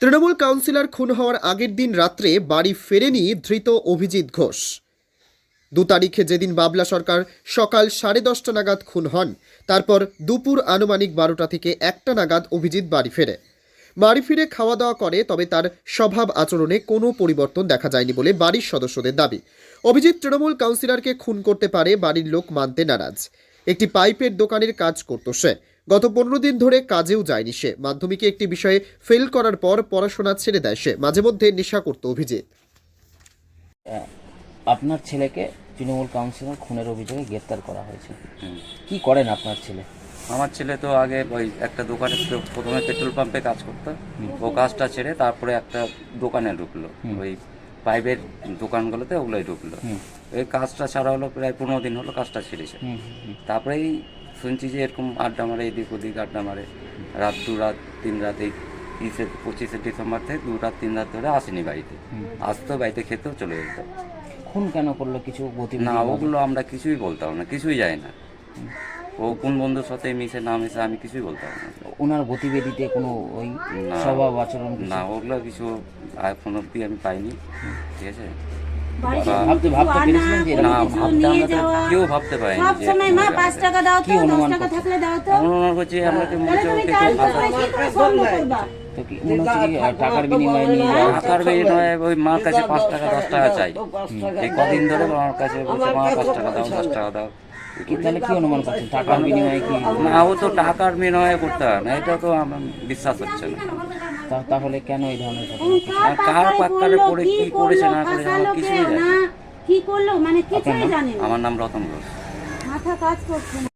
Trinamool councillor খুন হওয়ার আগের দিন রাত্রে বাড়ি ফেরেনি ধৃত অভিজিৎ ঘোষ। দু তারিখে যেদিন বাবলা সরকার সকাল সাড়ে দশটা নাগাদ খুন হন, তারপর দুপুর আনুমানিক বারোটা থেকে একটা নাগাদ অভিজিৎ বাড়ি ফেরে। বাড়ি ফিরে খাওয়া দাওয়া করে, তবে তার স্বভাব আচরণে কোনো পরিবর্তন দেখা যায়নি বলে বাড়ির সদস্যদের দাবি। অভিজিৎ তৃণমূল কাউন্সিলরকে খুন করতে পারে, বাড়ির লোক মানতে নারাজ। একটি পাইপের দোকানের কাজ করত সে। গত পনেরো দিন ধরে কাজেও যায়নি সে। মাধ্যমিকে একটি বিষয়ে ফেল করার পর পড়াশোনা ছেড়ে দেয় সে। মাঝে মধ্যে নেশা করত অভিজিৎ। আপনার ছেলেকে তৃণমূল কাউন্সিলর খুনের অভিযোগে গ্রেপ্তার করা হয়েছে। কি করেন আপনার ছেলে? আমার ছেলে তো আগে ওই একটা দোকানে প্রথমে পেট্রোল পাম্পে কাজ করতো। ও কাজটা ছেড়ে তারপরে একটা দোকানে ঢুকলো। ওই পাইপের দোকানগুলোতে ওগুলোই ঢুকলো। এই কাজটা ছাড়া হলো প্রায় পনেরো দিন হলো কাজটা ছেড়েছে তারপরেই শুনছি যে এরকম আড্ডা মারে এদিক ওদিক আড্ডা মারে। রাত দু রাত তিন রাত এই তিরিশে পঁচিশে ডিসেম্বর থেকে দু রাত তিন রাত ধরে আসেনি বাড়িতে। আসতো বাড়িতে খেতেও চলে যেত। খুন কেন করল কিছু গতি না ওগুলো আমরা কিছুই বলতাম না কিছুই যায় না। ও কোন বন্ধুর সাথে মিশে না মিশে আমি কিছুই বলতাম না। ওনার গতিবিধিতে কোনো ওই। স্বভাব আচরণ না ওগুলো কিছু এখন অব্দি আমি পাইনি। ঠিক আছে? কেউ ভাবতে পারেনি কি অনুমান টাকা করছ? থাকলে দাও তো। অনুমান করছি আমরা তো কি মনে হচ্ছে টাকার বিনিময়ে নিয়ে যাওয়া। টাকার বিনিময়ে ওই মার কাছে পাঁচ টাকা দশ টাকা চাই। এই কদিন ধরে আমার কাছে বলছে মা পাঁচ টাকা দাও দশ টাকা দাও। তাহলে কি অনুমান করছেন? টাকার বিনিময়ে কি? না ও তো টাকার বিনিময়ে করতে হয় না এটা তো আমার বিশ্বাস হচ্ছে না। তাহলে কেন এই ধরনের আর কার পাক্কারে পড়ে কি করেছে না করেছে আমার কিছুই জানি। কি করল? মানে কিছুই জানি আমার নাম রতন ঘোষ। মাথা কাজ করছে